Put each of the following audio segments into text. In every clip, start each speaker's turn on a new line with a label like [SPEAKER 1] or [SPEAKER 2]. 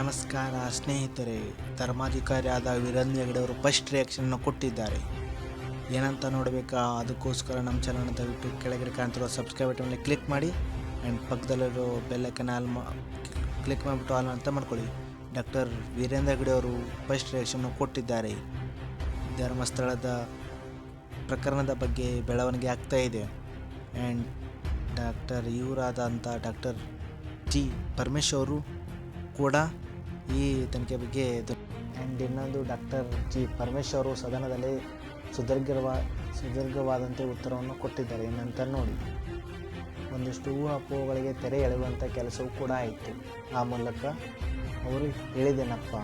[SPEAKER 1] ನಮಸ್ಕಾರ ಸ್ನೇಹಿತರೆ, ಧರ್ಮಾಧಿಕಾರಿಯಾದ ವೀರೇಂದ್ರ ಹೆಗಡೆ ಅವರು ಫಸ್ಟ್ ರಿಯಾಕ್ಷನ್ನ ಕೊಟ್ಟಿದ್ದಾರೆ. ಏನಂತ ನೋಡಬೇಕಾ, ಅದಕ್ಕೋಸ್ಕರ ನಮ್ಮ ಚಾನಲ್ನ ದಯವಿಟ್ಟು ಕೆಳಗಡೆ ಕಾಣ್ತಿರೋ ಸಬ್ಸ್ಕ್ರೈಬ್ ಬಟನ್ ಕ್ಲಿಕ್ ಮಾಡಿ ಆ್ಯಂಡ್ ಪಕ್ಕದಲ್ಲಿರೋ ಬೆಲ್ಲೈಕನ್ ಆಲ್ ಮಾ ಕ್ಲಿಕ್ ಮಾಡಿಬಿಟ್ಟು ಆಲ್ ಅಂತ ಮಾಡ್ಕೊಳ್ಳಿ. ಡಾಕ್ಟರ್ ವೀರೇಂದ್ರ ಹೆಗಡೆ ಅವರು ಫಸ್ಟ್ ರಿಯಾಕ್ಷನ್ನು ಕೊಟ್ಟಿದ್ದಾರೆ. ಧರ್ಮಸ್ಥಳದ ಪ್ರಕರಣದ ಬಗ್ಗೆ ಬೆಳವಣಿಗೆ ಆಗ್ತಾ ಇದೆ. ಆ್ಯಂಡ್ ಡಾಕ್ಟರ್ ಇವರಾದಂಥ ಡಾಕ್ಟರ್ ಜಿ ಪರಮೇಶ್ ಅವರು ಕೂಡ ಈ ತನಿಖೆ ಬಗ್ಗೆ ಆ್ಯಂಡ್ ಇನ್ನೊಂದು ಡಾಕ್ಟರ್ ಜಿ ಪರಮೇಶ್ ಅವರು ಸದನದಲ್ಲಿ ಸುದೀರ್ಘವಾ ಸುದೀರ್ಘವಾದಂತೆ ಉತ್ತರವನ್ನು ಕೊಟ್ಟಿದ್ದಾರೆ. ಏನಂತ ನೋಡಿ. ಒಂದಿಷ್ಟು ಊಹಾಪೋಹಗಳಿಗೆ ತೆರೆ ಎಳೆಯುವಂಥ ಕೆಲಸವೂ ಕೂಡ ಆಯಿತು. ಆ ಮೂಲಕ ಅವರು ಹೇಳಿದೆನಪ್ಪ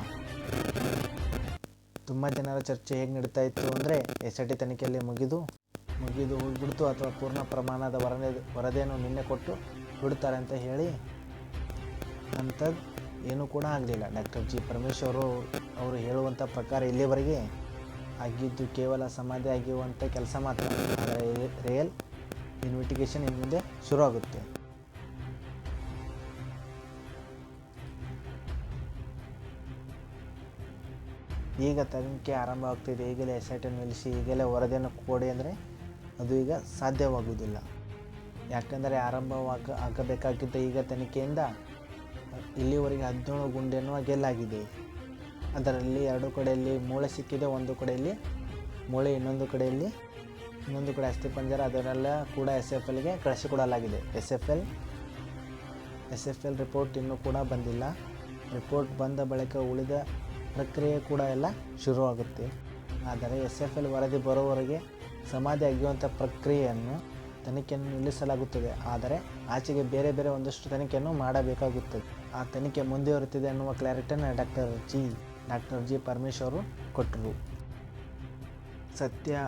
[SPEAKER 1] ತುಂಬ ಜನರ ಚರ್ಚೆ ಹೇಗೆ ನಡೀತಾ ಇತ್ತು ಅಂದರೆ ಎಸ್ ಐ ಟಿ ತನಿಖೆಯಲ್ಲಿ ಮುಗಿದು ಮುಗಿದು ಹೋಗ್ಬಿಡ್ತು ಅಥವಾ ಪೂರ್ಣ ಪ್ರಮಾಣದ ವರದಿ ವರದಿಯನ್ನು ನಿನ್ನೆ ಕೊಟ್ಟು ಬಿಡ್ತಾರೆ ಅಂತ ಹೇಳಿ ಅಂಥದ್ದು ಏನೂ ಕೂಡ ಆಗಲಿಲ್ಲ. ಡಾಕ್ಟರ್ ಜಿ ಪರಮೇಶ್ವರ ಅವರು ಹೇಳುವಂಥ ಪ್ರಕಾರ ಇಲ್ಲಿವರೆಗೆ ಆಗಿದ್ದು ಕೇವಲ ಸಮಾಧಿ ಆಗಿರುವಂಥ ಕೆಲಸ ಮಾತ್ರ. ರಿಯಲ್ ಇನ್ವೆಸ್ಟಿಗೇಷನ್ ಇನ್ನು ಮುಂದೆ ಶುರು ಆಗುತ್ತೆ ಈಗ ತನಿಖೆ ಆರಂಭ ಆಗ್ತಿದೆ. ಈಗಲೇ ಎಸ್ ಐ ಟಿ ನಿಲ್ಲಿಸಿ, ಈಗಲೇ ವರದಿಯನ್ನು ಕೊಡಿ ಅಂದರೆ ಅದು ಈಗ ಸಾಧ್ಯವಾಗುವುದಿಲ್ಲ. ಯಾಕಂದರೆ ಆರಂಭವಾಗ ಆಗಬೇಕಾಗಿದ್ದ ಈಗ ತನಿಖೆಯಿಂದ ಇಲ್ಲಿವರೆಗೆ ಹದಿನೇಳು ಗುಂಡಿಯನ್ನು ಗೆಲ್ಲಾಗಿದೆ. ಅದರಲ್ಲಿ ಎರಡು ಕಡೆಯಲ್ಲಿ ಮೂಳೆ ಸಿಕ್ಕಿದೆ, ಒಂದು ಕಡೆಯಲ್ಲಿ ಮೂಳೆ, ಇನ್ನೊಂದು ಕಡೆಯಲ್ಲಿ ಇನ್ನೊಂದು ಕಡೆ ಅಸ್ಥಿಪಂಜರ ಅದನ್ನೆಲ್ಲ ಕೂಡ ಎಸ್ ಎಫ್ ಎಲ್ಗೆ ಕಳಿಸಿಕೊಡಲಾಗಿದೆ S F L, S F L report ಇನ್ನೂ ಕೂಡ ಬಂದಿಲ್ಲ. ರಿಪೋರ್ಟ್ ಬಂದ ಬಳಿಕ ಉಳಿದ ಪ್ರಕ್ರಿಯೆ ಕೂಡ ಎಲ್ಲ ಶುರುವಾಗುತ್ತೆ. ಆದರೆ ಎಸ್ ಎಫ್ ಎಲ್ ವರದಿ ಬರೋವರೆಗೆ ಸಮಾಧಿ ಅಗೆಯುವಂಥ ಪ್ರಕ್ರಿಯೆಯನ್ನು ತನಿಖೆಯನ್ನು ನಿಲ್ಲಿಸಲಾಗುತ್ತದೆ. ಆದರೆ ಆಚೆಗೆ ಬೇರೆ ಬೇರೆ ಒಂದಷ್ಟು ತನಿಖೆಯನ್ನು ಮಾಡಬೇಕಾಗುತ್ತದೆ. ಆ ತನಿಖೆ ಮುಂದುವರಿತಿದೆ ಅನ್ನುವ ಕ್ಲಾರಿಟಿಯನ್ನು doctor G doctor G Paramesh ಅವರು ಕೊಟ್ಟರು. ಸತ್ಯ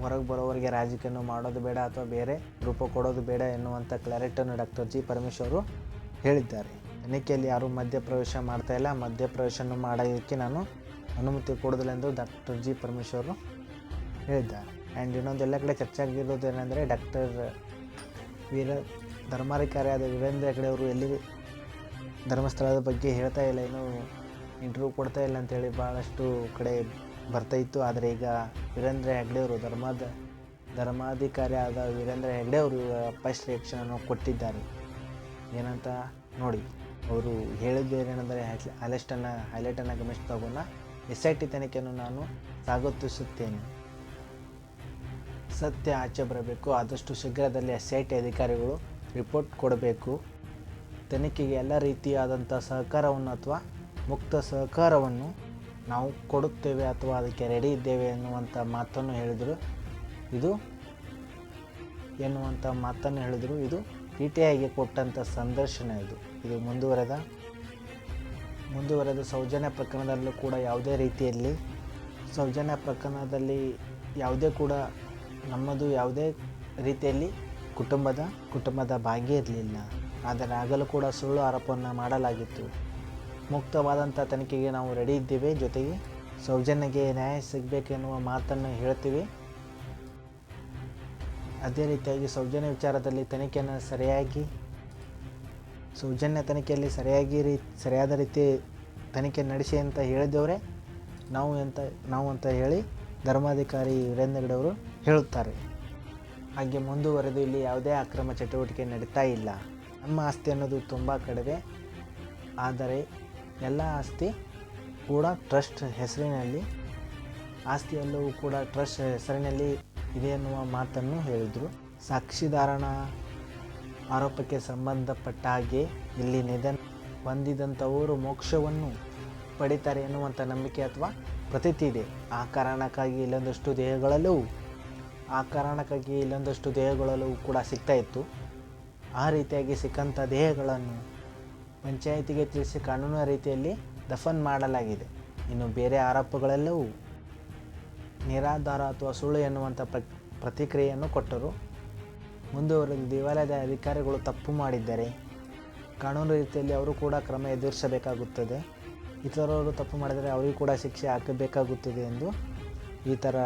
[SPEAKER 1] ಹೊರಗೆ ಬರೋವರಿಗೆ ರಾಜಕೀಯವನ್ನು ಮಾಡೋದು ಬೇಡ ಅಥವಾ ಬೇರೆ ರೂಪ ಕೊಡೋದು ಬೇಡ ಎನ್ನುವಂಥ ಕ್ಲಾರಿಟಿಯನ್ನು ಡಾಕ್ಟರ್ ಜಿ ಪರಮೇಶ್ ಅವರು ಹೇಳಿದ್ದಾರೆ. ತನಿಖೆಯಲ್ಲಿ ಯಾರೂ ಮಧ್ಯಪ್ರವೇಶ ಮಾಡ್ತಾ ಇಲ್ಲ. ಮಧ್ಯಪ್ರವೇಶವನ್ನು ಮಾಡೋದಕ್ಕೆ ನಾನು ಅನುಮತಿ ಕೊಡೋದಿಲ್ಲ ಎಂದು ಡಾಕ್ಟರ್ ಜಿ ಪರಮೇಶ್ವರ್ ಹೇಳಿದ್ದಾರೆ. ಆ್ಯಂಡ್ ಇನ್ನೊಂದು ಎಲ್ಲ ಕಡೆ ಚರ್ಚೆ ಆಗಿರೋದು ಏನಂದರೆ ಡಾಕ್ಟರ್ ವೀರ ಧರ್ಮಾಧಿಕಾರಿಯಾದ ವೀರೇಂದ್ರ ಹೆಗಡೆ ಅವರು ಎಲ್ಲಿ ಧರ್ಮಸ್ಥಳದ ಬಗ್ಗೆ ಹೇಳ್ತಾ ಇಲ್ಲ, ಏನು ಇಂಟರ್ವ್ಯೂ ಕೊಡ್ತಾ ಇಲ್ಲ ಅಂತೇಳಿ ಭಾಳಷ್ಟು ಕಡೆ ಬರ್ತಾಯಿತ್ತು ಆದರೆ ಈಗ ವೀರೇಂದ್ರ ಹೆಗ್ಡೆ ಅವರು ಧರ್ಮದ, ಧರ್ಮಾಧಿಕಾರಿ ಆದ ವೀರೇಂದ್ರ ಹೆಗ್ಡೆ ಅವರು ಫಸ್ಟ್ ರಿಯಾಕ್ಷನನ್ನು ಕೊಟ್ಟಿದ್ದಾರೆ. ಏನಂತ ನೋಡಿ, ಅವರು ಹೇಳಿದ್ದು ಏನೆಂದರೆ ಹೈಲೈಟನ್ನು ಹೋಗೋಣ. ಎಸ್ ಐ ಟಿ ತನಿಖೆಯನ್ನು ನಾನು ಸ್ವಾಗತಿಸುತ್ತೇನೆ. ಸತ್ಯ ಆಚೆ ಬರಬೇಕು. ಆದಷ್ಟು ಶೀಘ್ರದಲ್ಲಿ ಎಸ್ ಐ ಟಿ ಅಧಿಕಾರಿಗಳು ರಿಪೋರ್ಟ್ ಕೊಡಬೇಕು. ತನಿಖೆಗೆ ಎಲ್ಲ ರೀತಿಯಾದಂಥ ಸಹಕಾರವನ್ನು ಅಥವಾ ಮುಕ್ತ ಸಹಕಾರವನ್ನು ನಾವು ಕೊಡುತ್ತೇವೆ ಅಥವಾ ಅದಕ್ಕೆ ರೆಡಿ ಇದ್ದೇವೆ ಎನ್ನುವಂಥ ಮಾತನ್ನು ಹೇಳಿದರು. ಇದು ಎನ್ನುವಂಥ ಮಾತನ್ನು ಹೇಳಿದರು. ಇದು ಪಿ ಟಿ ಐಗೆ ಕೊಟ್ಟಂಥ ಸಂದರ್ಶನ ಇದು. ಇದು ಮುಂದುವರೆದ ಮುಂದುವರೆದ ಸೌಜನ್ಯ ಪ್ರಕರಣದಲ್ಲೂ ಕೂಡ ಯಾವುದೇ ರೀತಿಯಲ್ಲಿ, ಸೌಜನ್ಯ ಪ್ರಕರಣದಲ್ಲಿ ಯಾವುದೇ ಕೂಡ ನಮ್ಮದು ಯಾವುದೇ ರೀತಿಯಲ್ಲಿ ಕುಟುಂಬದ ಕುಟುಂಬದ ಭಾಗ್ಯ ಇರಲಿಲ್ಲ. ಆದರೆ ಆಗಲೂ ಕೂಡ ಸುಳ್ಳು ಆರೋಪವನ್ನು ಮಾಡಲಾಗಿತ್ತು. ಮುಕ್ತವಾದಂಥ ತನಿಖೆಗೆ ನಾವು ರೆಡಿ ಇದ್ದೇವೆ. ಜೊತೆಗೆ ಸೌಜನ್ಯಗೆ ನ್ಯಾಯ ಸಿಗಬೇಕೆನ್ನುವ ಮಾತನ್ನು ಹೇಳ್ತೀವಿ. ಅದೇ ರೀತಿಯಾಗಿ ಸೌಜನ್ಯ ವಿಚಾರದಲ್ಲಿ ತನಿಖೆಯನ್ನು ಸರಿಯಾಗಿ, ಸೌಜನ್ಯ ತನಿಖೆಯಲ್ಲಿ ಸರಿಯಾಗಿ ರೀ, ಸರಿಯಾದ ರೀತಿ ತನಿಖೆ ನಡೆಸಿ ಅಂತ ಹೇಳಿದವರೇ ನಾವು ಅಂತ ನಾವು ಅಂತ ಹೇಳಿ ಧರ್ಮಾಧಿಕಾರಿ ವೀರೇಂದ್ರ ಹೇಳುತ್ತಾರೆ. ಹಾಗೆ ಮುಂದುವರೆದು ಇಲ್ಲಿ ಯಾವುದೇ ಅಕ್ರಮ ಚಟುವಟಿಕೆ ನಡೀತಾ ಇಲ್ಲ. ನಮ್ಮ ಆಸ್ತಿ ಅನ್ನೋದು ತುಂಬ ಕಡಿಮೆ. ಆದರೆ ಎಲ್ಲ ಆಸ್ತಿ ಕೂಡ ಟ್ರಸ್ಟ್ ಹೆಸರಿನಲ್ಲಿ ಆಸ್ತಿಯೆಲ್ಲವೂ ಕೂಡ ಟ್ರಸ್ಟ್ ಹೆಸರಿನಲ್ಲಿ ಇದೆ ಎನ್ನುವ ಮಾತನ್ನು ಹೇಳಿದರು. ಸಾಕ್ಷಿದಾರನ ಆರೋಪಕ್ಕೆ ಸಂಬಂಧಪಟ್ಟ ಹಾಗೆ ಇಲ್ಲಿ ನಿಧನ ಹೊಂದಿದಂಥವರು ಮೋಕ್ಷವನ್ನು ಪಡಿತಾರೆ ಎನ್ನುವಂಥ ನಂಬಿಕೆ ಅಥವಾ ಪ್ರತೀತಿ ಇದೆ ಆ ಕಾರಣಕ್ಕಾಗಿ ಇಲ್ಲೊಂದಷ್ಟು ದೇಹಗಳಲ್ಲೂ ಆ ಕಾರಣಕ್ಕಾಗಿ ಇಲ್ಲೊಂದಷ್ಟು ದೇಹಗಳಲ್ಲೂ ಕೂಡ ಸಿಗ್ತಾ ಇತ್ತು. ಆ ರೀತಿಯಾಗಿ ಸಿಕ್ಕಂಥ ದೇಹಗಳನ್ನು ಪಂಚಾಯಿತಿಗೆ ತಿಳಿಸಿ ಕಾನೂನು ರೀತಿಯಲ್ಲಿ ದಫನ್ ಮಾಡಲಾಗಿದೆ. ಇನ್ನು ಬೇರೆ ಆರೋಪಗಳೆಲ್ಲವೂ ನಿರಾಧಾರ ಅಥವಾ ಸುಳ್ಳು ಎನ್ನುವಂಥ ಪ್ರ, ಪ್ರತಿಕ್ರಿಯೆಯನ್ನು ಕೊಟ್ಟರು. ಮುಂದುವರೆದು ದೇವಾಲಯದ ಅಧಿಕಾರಿಗಳು ತಪ್ಪು ಮಾಡಿದ್ದಾರೆ ಕಾನೂನು ರೀತಿಯಲ್ಲಿ ಅವರು ಕೂಡ ಕ್ರಮ ಎದುರಿಸಬೇಕಾಗುತ್ತದೆ. ಇತರರು ತಪ್ಪು ಮಾಡಿದರೆ ಅವರಿಗೂ ಕೂಡ ಶಿಕ್ಷೆ ಹಾಕಬೇಕಾಗುತ್ತದೆ ಎಂದು ಈ ಥರ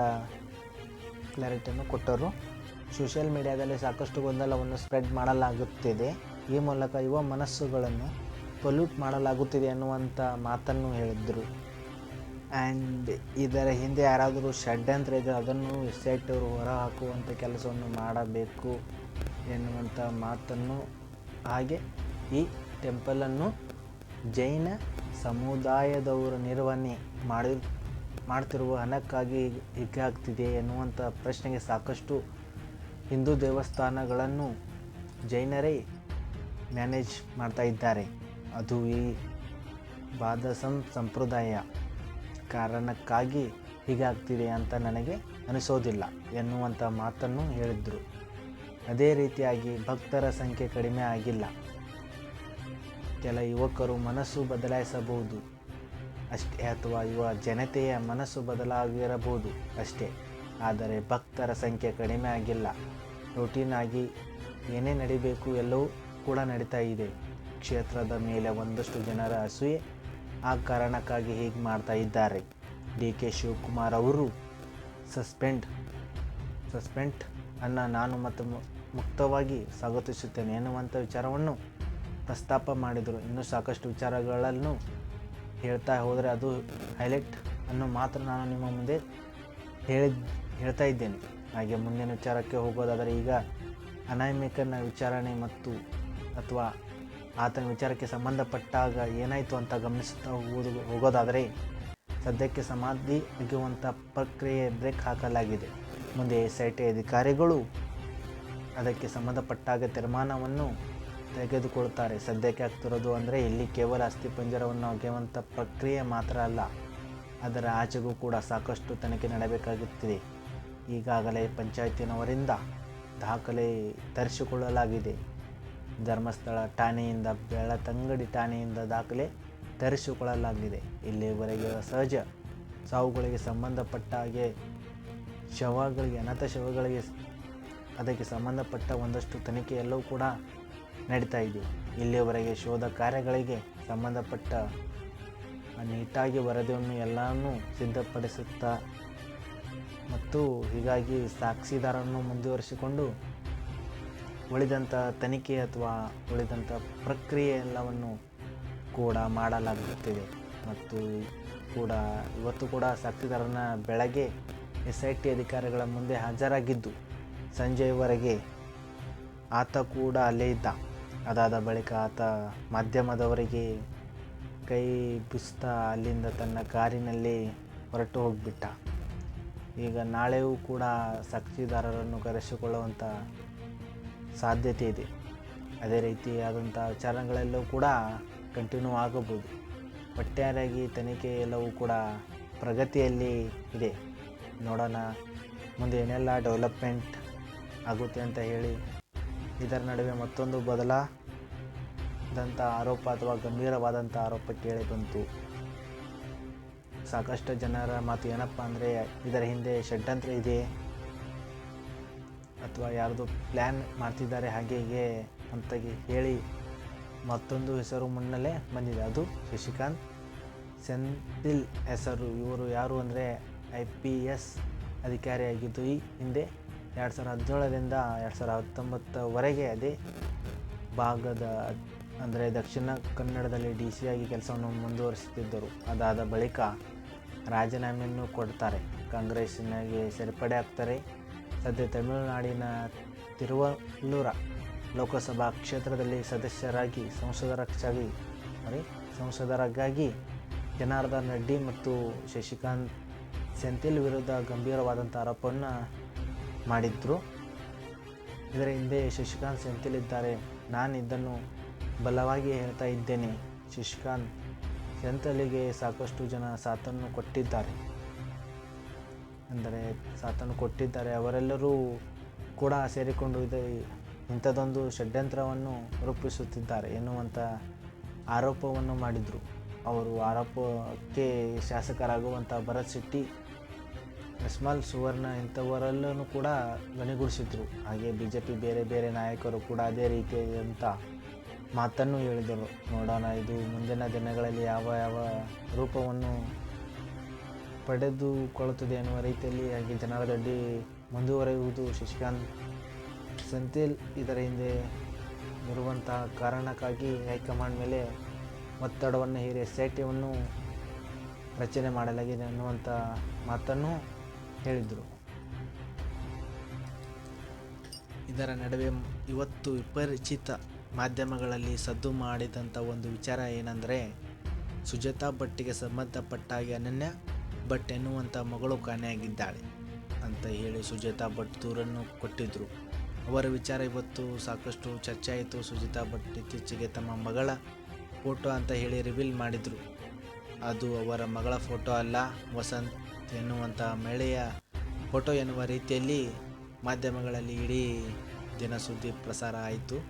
[SPEAKER 1] ಕ್ಲಾರಿಟಿಯನ್ನು ಕೊಟ್ಟರು. ಸೋಷಿಯಲ್ ಮೀಡಿಯಾದಲ್ಲಿ ಸಾಕಷ್ಟು ಗೊಂದಲವನ್ನು ಸ್ಪ್ರೆಡ್ ಮಾಡಲಾಗುತ್ತಿದೆ. ಈ ಮೂಲಕ ಯುವ ಮನಸ್ಸುಗಳನ್ನು ಪೊಲ್ಯೂಟ್ ಮಾಡಲಾಗುತ್ತಿದೆ ಅನ್ನುವಂಥ ಮಾತನ್ನು ಹೇಳಿದರು. ಆ್ಯಂಡ್ ಇದರ ಹಿಂದೆ ಯಾರಾದರೂ ಷಡ್ಯಂತ್ರ ಇದ್ದರೆ ಅದನ್ನು ಸೆಟ್ ಅವರು ಹೊರಹಾಕುವಂಥ ಕೆಲಸವನ್ನು ಮಾಡಬೇಕು ಎನ್ನುವಂಥ ಮಾತನ್ನು ಹಾಗೆ ಈ ಟೆಂಪಲನ್ನು ಜೈನ ಸಮುದಾಯದವರು ನಿರ್ವಹಣೆ ಮಾಡಿ ಮಾಡ್ತಿರುವ ಹಣಕ್ಕಾಗಿ ಹೀಗಾಗ್ತಿದೆ ಎನ್ನುವಂಥ ಪ್ರಶ್ನೆಗೆ ಸಾಕಷ್ಟು ಹಿಂದೂ ದೇವಸ್ಥಾನಗಳನ್ನು ಜೈನರೇ ಮ್ಯಾನೇಜ್ ಮಾಡ್ತಾ ಇದ್ದಾರೆ. ಅದು ಈ ಬಾದಸಂ ಸಂಪ್ರದಾಯ ಕಾರಣಕ್ಕಾಗಿ ಹೀಗಾಗ್ತಿದೆ ಅಂತ ನನಗೆ ಅನಿಸೋದಿಲ್ಲ ಎನ್ನುವಂಥ ಮಾತನ್ನು ಹೇಳಿದರು. ಅದೇ ರೀತಿಯಾಗಿ ಭಕ್ತರ ಸಂಖ್ಯೆ ಕಡಿಮೆ ಆಗಿಲ್ಲ. ಕೆಲ ಯುವಕರು ಮನಸ್ಸು ಬದಲಾಯಿಸಬಹುದು. ಅಷ್ಟೇ ಅಥವಾ ಯುವ ಜನತೆಯ ಮನಸ್ಸು ಬದಲಾಗಿರಬಹುದು ಅಷ್ಟೇ. ಆದರೆ ಭಕ್ತರ ಸಂಖ್ಯೆ ಕಡಿಮೆ ಆಗಿಲ್ಲ. ರೂಟೀನ್ ಆಗಿ ಏನೇ ನಡಿಬೇಕು ಎಲ್ಲವೂ ಕೂಡ ನಡೀತಾ ಇದೆ. ಕ್ಷೇತ್ರದ ಮೇಲೆ ಒಂದಷ್ಟು ಜನರ ಅಸೂಯೆ ಆ ಕಾರಣಕ್ಕಾಗಿ ಹೀಗೆ ಮಾಡ್ತಾ ಇದ್ದಾರೆ. ಡಿ ಕೆ ಶಿವಕುಮಾರ್ ಅವರು, ಸಸ್ಪೆಂಡ್ ಸಸ್ಪೆಂಡ್ ಅನ್ನು ನಾನು ಮತ್ತು ಮುಕ್ತವಾಗಿ ಸ್ವಾಗತಿಸುತ್ತೇನೆ ಎನ್ನುವಂಥ ವಿಚಾರವನ್ನು ಪ್ರಸ್ತಾಪ ಮಾಡಿದರು. ಇನ್ನೂ ಸಾಕಷ್ಟು ವಿಚಾರಗಳನ್ನು ಹೇಳ್ತಾ ಹೋದರೆ ಅದು ಹೈಲೈಟ್ ಅನ್ನು ಮಾತ್ರ ನಾನು ನಿಮ್ಮ ಮುಂದೆ ಹೇಳಿ, ಹೇಳ್ತಾ ಇದ್ದೇನೆ. ಹಾಗೆ ಮುಂದಿನ ವಿಚಾರಕ್ಕೆ ಹೋಗೋದಾದರೆ ಈಗ ಅನಾಮಿಕನ ವಿಚಾರಣೆ ಮತ್ತು ಅಥವಾ ಆತನ ವಿಚಾರಕ್ಕೆ ಸಂಬಂಧಪಟ್ಟಾಗ ಏನಾಯಿತು ಅಂತ ಗಮನಿಸುತ್ತಾ ಹೋಗೋದು ಹೋಗೋದಾದರೆ ಸದ್ಯಕ್ಕೆ ಸಮಾಧಿ ಅಗೆಯುವಂಥ ಪ್ರಕ್ರಿಯೆ ಬ್ರೇಕ್ ಹಾಕಲಾಗಿದೆ. ಮುಂದೆ ಎಸ್ ಐ ಟಿ ಅಧಿಕಾರಿಗಳು ಅದಕ್ಕೆ ಸಂಬಂಧಪಟ್ಟಾಗ ತೀರ್ಮಾನವನ್ನು ತೆಗೆದುಕೊಳ್ತಾರೆ. ಸದ್ಯಕ್ಕೆ ಆಗ್ತಿರೋದು ಅಂದರೆ ಇಲ್ಲಿ ಕೇವಲ ಅಸ್ಥಿಪಂಜರವನ್ನು ಒಗೆಯುವಂಥ ಪ್ರಕ್ರಿಯೆ ಮಾತ್ರ ಅಲ್ಲ, ಅದರ ಆಚೆಗೂ ಕೂಡ ಸಾಕಷ್ಟು ತನಿಖೆ ನಡೆಯಬೇಕಾಗುತ್ತಿದೆ ಈಗಾಗಲೇ ಪಂಚಾಯತಿನವರಿಂದ ದಾಖಲೆ ತರಿಸಿಕೊಳ್ಳಲಾಗಿದೆ. ಧರ್ಮಸ್ಥಳ ಠಾಣೆಯಿಂದ, ಬೆಳತಂಗಡಿ ಠಾಣೆಯಿಂದ ದಾಖಲೆ ತರಿಸಿಕೊಳ್ಳಲಾಗಿದೆ. ಇಲ್ಲಿವರೆಗೆ ಸಹಜ ಸಾವುಗಳಿಗೆ ಸಂಬಂಧಪಟ್ಟ ಹಾಗೆ ಶವಗಳಿಗೆ, ಅನಾಥ ಶವಗಳಿಗೆ ಅದಕ್ಕೆ ಸಂಬಂಧಪಟ್ಟ ಒಂದಷ್ಟು ತನಿಖೆ ಎಲ್ಲವೂ ಕೂಡ ನಡೀತಾ ಇದೆ. ಇಲ್ಲಿಯವರೆಗೆ ಶೋಧ ಕಾರ್ಯಗಳಿಗೆ ಸಂಬಂಧಪಟ್ಟ ನೀಟಾಗಿ ವರದಿಯನ್ನು ಎಲ್ಲನೂ ಸಿದ್ಧಪಡಿಸುತ್ತಾ ಮತ್ತು ಹೀಗಾಗಿ ಸಾಕ್ಷಿದಾರನ್ನು ಮುಂದುವರಿಸಿಕೊಂಡು ಉಳಿದಂಥ ತನಿಖೆ ಅಥವಾ ಉಳಿದಂಥ ಪ್ರಕ್ರಿಯೆ ಎಲ್ಲವನ್ನು ಕೂಡ ಮಾಡಲಾಗುತ್ತಿದೆ. ಮತ್ತು ಕೂಡ ಇವತ್ತು ಕೂಡ ಸಾಕ್ಷಿದಾರನ ಬೆಳಗ್ಗೆ ಎಸ್ ಐ ಟಿ ಅಧಿಕಾರಿಗಳ ಮುಂದೆ ಹಾಜರಾಗಿದ್ದು, ಸಂಜೆಯವರೆಗೆ ಆತ ಕೂಡ ಅಲ್ಲೇ ಇದ್ದ. ಅದಾದ ಬಳಿಕ ಆತ ಮಾಧ್ಯಮದವರಿಗೆ ಕೈ ಬಿಸ್ತಾ ಅಲ್ಲಿಂದ ತನ್ನ ಕಾರಿನಲ್ಲಿ ಹೊರಟು ಹೋಗಿಬಿಟ್ಟ. ಈಗ ನಾಳೆಯೂ ಕೂಡ ಸಾಕ್ಷಿದಾರರನ್ನು ಕರೆಸಿಕೊಳ್ಳುವಂಥ ಸಾಧ್ಯತೆ ಇದೆ. ಅದೇ ರೀತಿಯಾದಂಥ ವಿಚಾರಗಳೆಲ್ಲವೂ ಕೂಡ ಕಂಟಿನ್ಯೂ ಆಗಬಹುದು. ಒಟ್ಟಾರೆಯಾಗಿ ತನಿಖೆ ಎಲ್ಲವೂ ಕೂಡ ಪ್ರಗತಿಯಲ್ಲಿ ಇದೆ. ನೋಡೋಣ ಮುಂದೆ ಏನೆಲ್ಲ ಡೆವಲಪ್ಮೆಂಟ್ ಆಗುತ್ತೆ ಅಂತ ಹೇಳಿ ಇದರ ನಡುವೆ ಮತ್ತೊಂದು ಬದಲಾದಂಥ ಆರೋಪ ಅಥವಾ ಗಂಭೀರವಾದಂಥ ಆರೋಪ ಕೇಳಿ ಬಂತು. ಸಾಕಷ್ಟು ಜನರ ಮಾತು ಏನಪ್ಪ ಅಂದರೆ, ಇದರ ಹಿಂದೆ ಷಡ್ಯಂತ್ರ ಇದೆ ಅಥವಾ ಯಾರ್ದು ಪ್ಲ್ಯಾನ್ ಮಾಡ್ತಿದ್ದಾರೆ ಹಾಗೆ ಹೀಗೆ ಅಂತ ಹೇಳಿ ಮತ್ತೊಂದು ಹೆಸರು ಮುನ್ನಲೆ ಬಂದಿದೆ. ಅದು ಶಶಿಕಾಂತ್ ಸೆಂಥಿಲ್ ಹೆಸರು. ಇವರು ಯಾರು ಅಂದರೆ, ಐ ಪಿ ಎಸ್ ಅಧಿಕಾರಿಯಾಗಿದ್ದು ಈ ಹಿಂದೆ ಎರಡು ಸಾವಿರ ಹದಿನೇಳರಿಂದ ಎರಡು ಸಾವಿರ ಹತ್ತೊಂಬತ್ತವರೆಗೆ ಅದೇ ಭಾಗದ, ಅಂದರೆ ದಕ್ಷಿಣ ಕನ್ನಡದಲ್ಲಿ ಡಿ ಸಿ ಆಗಿ ಕೆಲಸವನ್ನು ಮುಂದುವರಿಸುತ್ತಿದ್ದರು. ಅದಾದ ಬಳಿಕ ರಾಜೀನಾಮೆಯನ್ನು ಕೊಡ್ತಾರೆ. ಕಾಂಗ್ರೆಸ್ಸಿನಾಗೆ ಸೇರ್ಪಡೆ ಆಗ್ತಾರೆ. ಸದ್ಯ ತಮಿಳುನಾಡಿನ ತಿರುವಲ್ಲೂರ ಲೋಕಸಭಾ ಕ್ಷೇತ್ರದಲ್ಲಿ ಸದಸ್ಯರಾಗಿ, ಸಂಸದರಾಗಿ ಸಾರಿ ಸಂಸದರಾಗಿ ಜನಾರ್ದನ್ ರೆಡ್ಡಿ ಮತ್ತು ಶಶಿಕಾಂತ್ ಸೆಂಥಿಲ್ ವಿರುದ್ಧ ಗಂಭೀರವಾದಂಥ ಆರೋಪವನ್ನು ಮಾಡಿದ್ರು. ಇದರ ಹಿಂದೆ ಶಶಿಕಾಂತ್ ಸೆಂಥಿಲಿದ್ದಾರೆ. ನಾನು ಇದನ್ನು ಬಲವಾಗಿ ಹೇಳ್ತಾ ಇದ್ದೇನೆ. ಶಶಿಕಾಂತ್ ಸೆಂಥಲಿಗೆ ಸಾಕಷ್ಟು ಜನ ಸಾಥನ್ನು ಕೊಟ್ಟಿದ್ದಾರೆ. ಅಂದರೆ ಸಾಥನ್ನು ಕೊಟ್ಟಿದ್ದಾರೆ. ಅವರೆಲ್ಲರೂ ಕೂಡ ಸೇರಿಕೊಂಡು ಇದು. ಇಂಥದ್ದೊಂದು ಷಡ್ಯಂತ್ರವನ್ನು ರೂಪಿಸುತ್ತಿದ್ದಾರೆ ಎನ್ನುವಂಥ ಆರೋಪವನ್ನು ಮಾಡಿದರು. ಅವರು ಆರೋಪಕ್ಕೆ ಶಾಸಕರಾಗುವಂಥ ಭರತ್ ಶೆಟ್ಟಿ ಯಸ್ಮಾಲ್ ಸುವರ್ಣ ಇಂಥವರೆಲ್ಲೂ ಕೂಡ ಗಣಿಗೂಡಿಸಿದ್ರು. ಹಾಗೆ ಬಿ ಜೆ ಪಿ ಬೇರೆ ಬೇರೆ ನಾಯಕರು ಕೂಡ ಅದೇ ರೀತಿಯಾದಂಥ ಮಾತನ್ನು ಹೇಳಿದರು. ನೋಡೋಣ, ಇದು ಮುಂದಿನ ದಿನಗಳಲ್ಲಿ ಯಾವ ಯಾವ ರೂಪವನ್ನು ಪಡೆದುಕೊಳ್ಳುತ್ತದೆ ಎನ್ನುವ ರೀತಿಯಲ್ಲಿ ಹಾಗೆ ಜನರ ದೊಡ್ಡಿ ಮುಂದುವರೆಯುವುದು ಶಶಿಕಾಂತ್ ಸೆಂಥಿಲ್ ಇದರ ಹಿಂದೆ ಇರುವಂತಹ ಕಾರಣಕ್ಕಾಗಿ ಹೈಕಮಾಂಡ್ ಮೇಲೆ ಒತ್ತಡವನ್ನು ಹೇರಿ ಎಸ್ ಐ ಟಿಯನ್ನು ರಚನೆ ಮಾಡಲಾಗಿದೆ ಅನ್ನುವಂಥ ಮಾತನ್ನು ಹೇಳಿದರು. ಇದರ ನಡುವೆ ಇವತ್ತು ವಿಪರಿಚಿತ ಮಾಧ್ಯಮಗಳಲ್ಲಿ ಸದ್ದು ಮಾಡಿದಂಥ ಒಂದು ವಿಚಾರ ಏನಂದರೆ, ಸುಜಾತಾ ಭಟ್ಟಿಗೆ ಸಂಬಂಧಪಟ್ಟಾಗಿ ಅನನ್ಯ ಭಟ್ ಎನ್ನುವಂಥ ಮಗಳು ಕಾಣೆಯಾಗಿದ್ದಾಳೆ ಅಂತ ಹೇಳಿ ಸುಜಾತಾ ಭಟ್ ದೂರನ್ನು ಕೊಟ್ಟಿದ್ದರು ಅವರ ವಿಚಾರ ಇವತ್ತು ಸಾಕಷ್ಟು ಚರ್ಚೆ ಆಯಿತು. ಸುಜಿತಾ ಭಟ್ ಇತ್ತೀಚೆಗೆ ತಮ್ಮ ಮಗಳ ಫೋಟೋ ಅಂತ ಹೇಳಿ ರಿವೀಲ್ ಮಾಡಿದರು. ಅದು ಅವರ ಮಗಳ ಫೋಟೋ ಅಲ್ಲ, ವಸಂತ್ ಎನ್ನುವಂಥ ಮಹಿಳೆಯ ಫೋಟೋ ಎನ್ನುವ ರೀತಿಯಲ್ಲಿ ಮಾಧ್ಯಮಗಳಲ್ಲಿ ಇಡೀ ದಿನ ಸುದ್ದಿ ಪ್ರಸಾರ ಆಯಿತು.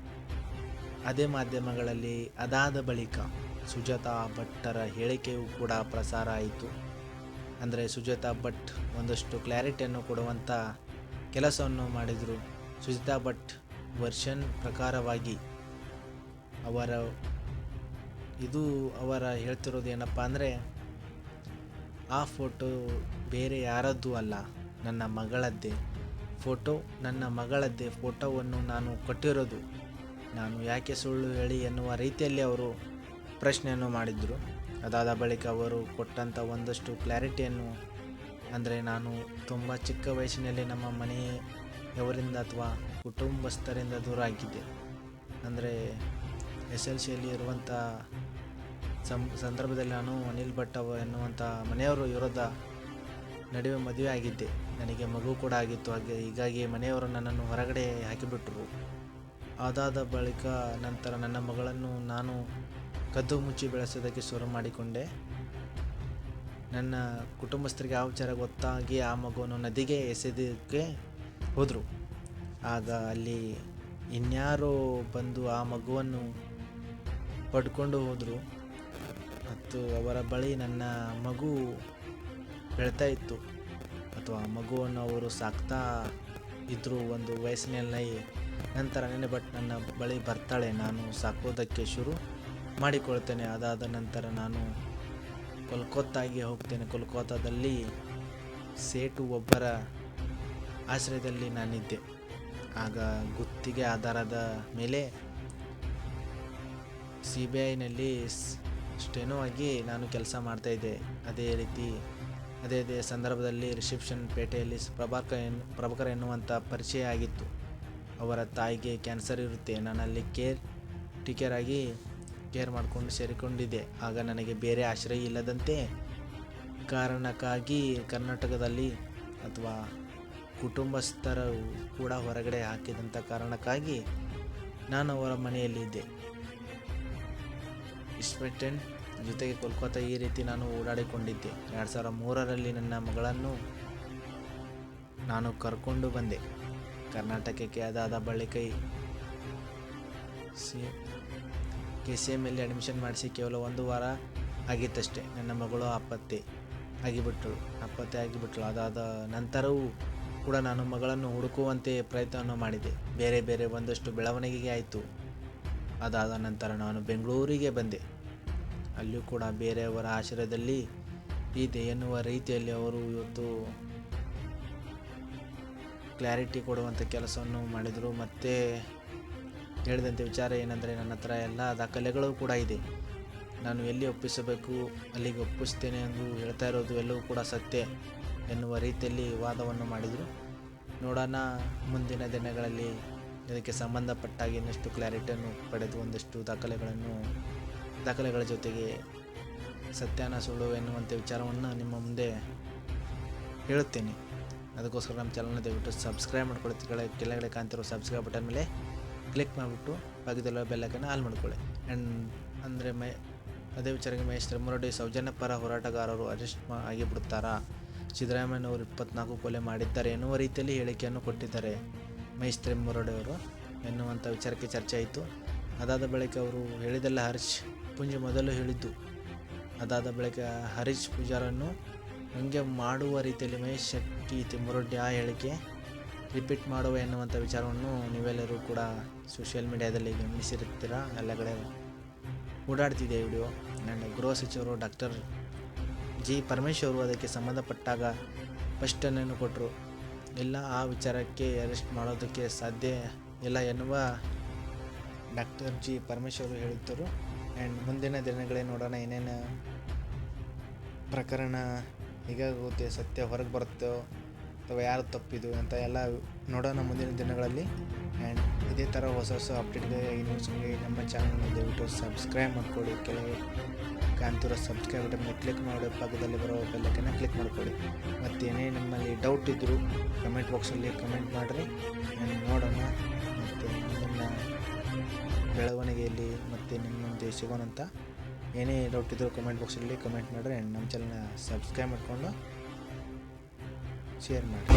[SPEAKER 1] ಅದೇ ಮಾಧ್ಯಮಗಳಲ್ಲಿ ಅದಾದ ಬಳಿಕ ಸುಜಾತಾ ಭಟ್ಟರ ಹೇಳಿಕೆಯೂ ಕೂಡ ಪ್ರಸಾರ ಆಯಿತು. ಅಂದರೆ ಸುಜಾತಾ ಭಟ್ ಒಂದಷ್ಟು ಕ್ಲಾರಿಟಿಯನ್ನು ಕೊಡುವಂಥ ಕೆಲಸವನ್ನು ಮಾಡಿದರು. ಸುಜಿತಾ ಭಟ್ ವರ್ಷನ್ ಪ್ರಕಾರವಾಗಿ ಅವರ ಇದು ಅವರ ಹೇಳ್ತಿರೋದು ಏನಪ್ಪ ಅಂದರೆ ಆ ಫೋಟೋ ಬೇರೆ ಯಾರದ್ದು ಅಲ್ಲ, ನನ್ನ ಮಗಳದ್ದೇ. ಫೋಟೋ ನನ್ನ ಮಗಳದ್ದೇ, ಫೋಟೋವನ್ನು ನಾನು ಕೊಟ್ಟಿರೋದು. ನಾನು ಯಾಕೆ ಸುಳ್ಳು ಹೇಳಿ ಎನ್ನುವ ರೀತಿಯಲ್ಲಿ ಅವರು ಪ್ರಶ್ನೆಯನ್ನು ಮಾಡಿದರು. ಅದಾದ ಬಳಿಕ ಅವರು ಕೊಟ್ಟಂಥ ಒಂದಷ್ಟು ಕ್ಲಾರಿಟಿಯನ್ನು, ಅಂದರೆ ನಾನು ತುಂಬ ಚಿಕ್ಕ ವಯಸ್ಸಿನಲ್ಲಿ ನಮ್ಮ ಮನೆಯವರಿಂದ ಅಥವಾ ಕುಟುಂಬಸ್ಥರಿಂದ ದೂರ ಆಗಿದ್ದೆ. ಅಂದರೆ ಎಸ್ ಎಲ್ ಸಿಯಲ್ಲಿ ಇರುವಂಥ ಸಂ, ಸಂದರ್ಭದಲ್ಲಿ ನಾನು ಅನಿಲ್ ಭಟ್ ಅವ ಎನ್ನುವಂಥ ಮನೆಯವರು ವಿರುದ್ಧ ನಡುವೆ ಮದುವೆ ಆಗಿದ್ದೆ. ನನಗೆ ಮಗು ಕೂಡ ಆಗಿತ್ತು. ಹಾಗೆ ಹೀಗಾಗಿ ಮನೆಯವರು ನನ್ನನ್ನು ಹೊರಗಡೆ ಹಾಕಿಬಿಟ್ರು. ಅದಾದ ಬಳಿಕ ನಂತರ ನನ್ನ ಮಗಳನ್ನು ನಾನು ಕದ್ದು ಮುಚ್ಚಿ ಬೆಳೆಸೋದಕ್ಕೆ ಶುರು ಮಾಡಿಕೊಂಡೆ. ನನ್ನ ಕುಟುಂಬಸ್ಥರಿಗೆ ಆ ವಿಚಾರ ಗೊತ್ತಾಗಿ ಆ ಮಗುವನ್ನು ನದಿಗೆ ಎಸೆದಕ್ಕೆ ಹೋದರು. ಆಗ ಅಲ್ಲಿ ಇನ್ಯಾರೋ ಬಂದು ಆ ಮಗುವನ್ನು ಪಡ್ಕೊಂಡು ಹೋದರು. ಮತ್ತು ಅವರ ಬಳಿ ನನ್ನ ಮಗು ಬೆಳ್ತಾ ಇತ್ತು. ಅಥವಾ ಮಗುವನ್ನು ಅವರು ಸಾಕ್ತಾ ಇದ್ದರು ಒಂದು ವಯಸ್ಸಿನಲ್ಲಿ ನಂತರ ನೆನೆ ಬಟ್ ನನ್ನ ಬಳಿ ಬರ್ತಾಳೆ. ನಾನು ಸಾಕೋದಕ್ಕೆ ಶುರು ಮಾಡಿಕೊಳ್ತೇನೆ. ಅದಾದ ನಂತರ ನಾನು ಕೋಲ್ಕತ್ತಾಗೆ ಹೋಗ್ತೇನೆ. ಕೋಲ್ಕತ್ತಾದಲ್ಲಿ ಸೇಟು ಒಬ್ಬರ ಆಶ್ರಯದಲ್ಲಿ ನಾನಿದ್ದೆ. ಆಗ ಗುತ್ತಿಗೆ ಆಧಾರದ ಮೇಲೆ ಸಿ ಬಿ ಐನಲ್ಲಿ ಸ್ಟೆನೋ ಆಗಿ ನಾನು ಕೆಲಸ ಮಾಡ್ತಾಯಿದ್ದೆ ಅದೇ ರೀತಿ, ಅದೇ ಅದೇ ಸಂದರ್ಭದಲ್ಲಿ ರಿಸೆಪ್ಷನ್ ಪೇಟೆಯಲ್ಲಿ ಪ್ರಭಾಕರ್ ಎನ್, ಪ್ರಭಾಕರ್ ಎನ್ನುವಂಥ ಪರಿಚಯ ಆಗಿತ್ತು. ಅವರ ತಾಯಿಗೆ ಕ್ಯಾನ್ಸರ್ ಇರುತ್ತೆ. ನಾನು ಅಲ್ಲಿ ಕೇರ್, ಟೀಕೇರ್ ಆಗಿ ಕೇರ್ ಮಾಡಿಕೊಂಡು ಸೇರಿಕೊಂಡಿದ್ದೆ. ಆಗ ನನಗೆ ಬೇರೆ ಆಶ್ರಯ ಇಲ್ಲದಂತೆ ಕಾರಣಕ್ಕಾಗಿ ಕರ್ನಾಟಕದಲ್ಲಿ ಅಥವಾ ಕುಟುಂಬಸ್ಥರು ಕೂಡ ಹೊರಗಡೆ ಹಾಕಿದಂಥ ಕಾರಣಕ್ಕಾಗಿ ನಾನು ಅವರ ಮನೆಯಲ್ಲಿದ್ದೆ ಇಸ್ಪೆಟೆಂಟ್ ಜೊತೆಗೆ ಕೋಲ್ಕತ್ತಾ ಈ ರೀತಿ ನಾನು ಓಡಾಡಿಕೊಂಡಿದ್ದೆ. ಎರಡು ಸಾವಿರ ಮೂರರಲ್ಲಿ ನನ್ನ ಮಗಳನ್ನು ನಾನು ಕರ್ಕೊಂಡು ಬಂದೆ. ಕರ್ನಾಟಕಕ್ಕೆ ಅದಾದ ಬಳಿಕ ಸಿ ಕೆ ಸಿ ಎಮ್ಮಲ್ಲಿ ಅಡ್ಮಿಷನ್ ಮಾಡಿಸಿ ಕೇವಲ ಒಂದು ವಾರ ಆಗಿತ್ತಷ್ಟೇ. ನನ್ನ ಮಗಳು ಅಪ್ಪತ್ತೆ ಆಗಿಬಿಟ್ಟಳು ಅಪ್ಪತ್ತೆ ಆಗಿಬಿಟ್ಟಳು ಅದಾದ ನಂತರವೂ ಕೂಡ ನಾನು ಮಗಳನ್ನು ಹುಡುಕುವಂತೆ ಪ್ರಯತ್ನವನ್ನು ಮಾಡಿದೆ. ಬೇರೆ ಬೇರೆ ಒಂದಷ್ಟು ಬೆಳವಣಿಗೆಗೆ ಆಯಿತು. ಅದಾದ ನಂತರ ನಾನು ಬೆಂಗಳೂರಿಗೆ ಬಂದೆ. ಅಲ್ಲಿಯೂ ಕೂಡ ಬೇರೆಯವರ ಆಶ್ರಯದಲ್ಲಿ ಇದೆ ಎನ್ನುವ ರೀತಿಯಲ್ಲಿ ಅವರು ಇವತ್ತು ಕ್ಲಾರಿಟಿ ಕೊಡುವಂಥ ಕೆಲಸವನ್ನು ಮಾಡಿದರು. ಮತ್ತು ಹೇಳಿದಂಥ ವಿಚಾರ ಏನಂದರೆ ನನ್ನ ಹತ್ರ ಎಲ್ಲ ದಾಖಲೆಗಳು ಕೂಡ ಇದೆ. ನಾನು ಎಲ್ಲಿ ಒಪ್ಪಿಸಬೇಕು, ಅಲ್ಲಿಗೆ ಒಪ್ಪಿಸ್ತೇನೆ ಎಂದು ಹೇಳ್ತಾ ಇರೋದು ಎಲ್ಲವೂ ಕೂಡ ಸತ್ಯ ಎನ್ನುವ ರೀತಿಯಲ್ಲಿ ವಾದವನ್ನು ಮಾಡಿದರು. ನೋಡೋಣ ಮುಂದಿನ ದಿನಗಳಲ್ಲಿ ಇದಕ್ಕೆ ಸಂಬಂಧಪಟ್ಟಾಗಿ ಇನ್ನಷ್ಟು ಕ್ಲಾರಿಟಿಯನ್ನು ಪಡೆದು ಒಂದಷ್ಟು ದಾಖಲೆಗಳನ್ನು, ದಾಖಲೆಗಳ ಜೊತೆಗೆ ಸತ್ಯಾನ ಸುಳ್ಳು ಎನ್ನುವಂಥ ವಿಚಾರವನ್ನು ನಿಮ್ಮ ಮುಂದೆ ಹೇಳುತ್ತೇನೆ. ಅದಕ್ಕೋಸ್ಕರ ನಮ್ಮ ಚಾನಲ್ನ ದಯವಿಟ್ಟು ಸಬ್ಸ್ಕ್ರೈಬ್ ಮಾಡ್ಕೊಳ್ಳಿ. ಕೆಳಗೆ, ಕೆಳಗಡೆ ಕಾಣ್ತಿರೋ ಸಬ್ಸ್ಕ್ರೈಬ್ ಬಟನ್ ಮೇಲೆ ಕ್ಲಿಕ್ ಮಾಡಿಬಿಟ್ಟು ಪಕ್ಕದಲ್ಲಿರೋ ಬೆಲ್ಲಕ್ಕನ್ನು ಆಲ್ ಮಾಡ್ಕೊಳ್ಳಿ. ಆ್ಯಂಡ್ ಅಂದರೆ ಮೈ ಅದೇ ವಿಚಾರಕ್ಕೆ ಮಹೇಶ್ ಮುರಡಿ ಸೌಜನ್ಯ ಪರ ಹೋರಾಟಗಾರರು ಅರೆಸ್ಟ್ ಆಗಿಬಿಡುತ್ತಾರಾ? ಸಿದ್ದರಾಮಯ್ಯನವರು ಇಪ್ಪತ್ನಾಲ್ಕು ಕೊಲೆ ಮಾಡಿದ್ದಾರೆ ಎನ್ನುವ ರೀತಿಯಲ್ಲಿ ಹೇಳಿಕೆಯನ್ನು ಕೊಟ್ಟಿದ್ದಾರೆ. ಮಹೇಶ್ ಮುರಡೆಯವರು ಎನ್ನುವಂಥ ವಿಚಾರಕ್ಕೆ ಚರ್ಚೆ ಆಯಿತು. ಅದಾದ ಬಳಿಕ ಅವರು ಹೇಳಿದೆಲ್ಲ ಹರೀಶ್ ಪುಂಜ ಮೊದಲು ಹೇಳಿದ್ದು. ಅದಾದ ಬಳಿಕ ಹರೀಶ್ ಪೂಜಾರನ್ನು ಹಂಗೆ ಮಾಡುವ ರೀತಿಯಲ್ಲಿ ಮಹೇಶ್ ಶೆಟ್ಟಿ ತಿಮ್ಮರೊಡ್ಡಿ ಆ ಹೇಳಿಕೆ ರಿಪೀಟ್ ಮಾಡುವ ಎನ್ನುವಂಥ ವಿಚಾರವನ್ನು ನೀವೆಲ್ಲರೂ ಕೂಡ ಸೋಷಿಯಲ್ ಮೀಡಿಯಾದಲ್ಲಿ ಗಮನಿಸಿರುತ್ತೀರಾ? ಎಲ್ಲ ಕಡೆ ಓಡಾಡ್ತಿದೆ ವಿಡಿಯೋ. ಆ್ಯಂಡ್ ಗೃಹ ಸಚಿವರು ಡಾಕ್ಟರ್ ಜಿ ಪರಮೇಶ್ವರ್ ಅದಕ್ಕೆ ಸಂಬಂಧಪಟ್ಟಾಗ ಫಸ್ಟನ್ನೇನು ಕೊಟ್ಟರು. ಇಲ್ಲ, ಆ ವಿಚಾರಕ್ಕೆ ಅರೆಸ್ಟ್ ಮಾಡೋದಕ್ಕೆ ಸಾಧ್ಯ ಇಲ್ಲ ಎನ್ನುವ ಡಾಕ್ಟರ್ ಜಿ ಪರಮೇಶ್ವರ್ ಹೇಳಿದ್ದರು. ಆ್ಯಂಡ್ ಮುಂದಿನ ದಿನಗಳೇ ನೋಡೋಣ ಏನೇನು ಪ್ರಕರಣ ಹೇಗಾಗುತ್ತೆ, ಸತ್ಯ ಹೊರಗೆ ಬರುತ್ತೋ ಅಥವಾ ಯಾರು ತಪ್ಪಿದು ಅಂತ ಎಲ್ಲ ನೋಡೋಣ ಮುಂದಿನ ದಿನಗಳಲ್ಲಿ. ಆ್ಯಂಡ್ ಇದೇ ಥರ ಹೊಸ ಹೊಸ ಅಪ್ಡೇಟ್ಗಳಿಗೆ ಈ ನ್ಯೂಸ್ಗೆ ನಮ್ಮ ಚಾನಲ್ನ ದಯವಿಟ್ಟು ಸಬ್ಸ್ಕ್ರೈಬ್ ಮಾಡ್ಕೊಳ್ಳಿ ಕೆಳಗೆ ಕಾಣ್ತಿರೋ ಸಬ್ಸ್ಕ್ರೈಬ್ ಬಟನ್ ಕ್ಲಿಕ್ ಮಾಡಿ ಪಕ್ಕದಲ್ಲಿ ಬರೋ ಬೆಲ್ಲಕ್ಕನ್ನು ಕ್ಲಿಕ್ ಮಾಡ್ಕೊಳ್ಳಿ. ಮತ್ತೇನೇ ನಿಮ್ಮಲ್ಲಿ ಡೌಟ್ ಇದ್ದರೂ ಕಮೆಂಟ್ ಬಾಕ್ಸಲ್ಲಿ ಕಮೆಂಟ್ ಮಾಡಿರಿ. ನಾನು ನೋಡೋಣ ಮತ್ತು ನಿಮ್ಮ ಬೆಳವಣಿಗೆಯಲ್ಲಿ ಮತ್ತು ನಿಮ್ಮ ಮುಂದೆ ಸಿಗೋಣಂತ ಏನೇ ಡೌಟ್ ಇದ್ದರೂ ಕಮೆಂಟ್ ಬಾಕ್ಸಲ್ಲಿ ಕಮೆಂಟ್ ಮಾಡಿರಿ. ಆ್ಯಂಡ್ ನಮ್ಮ ಚಾನಲ್ನ ಸಬ್ಸ್ಕ್ರೈಬ್ ಮಾಡಿಕೊಂಡು ಶೇರ್ ಮಾಡಿ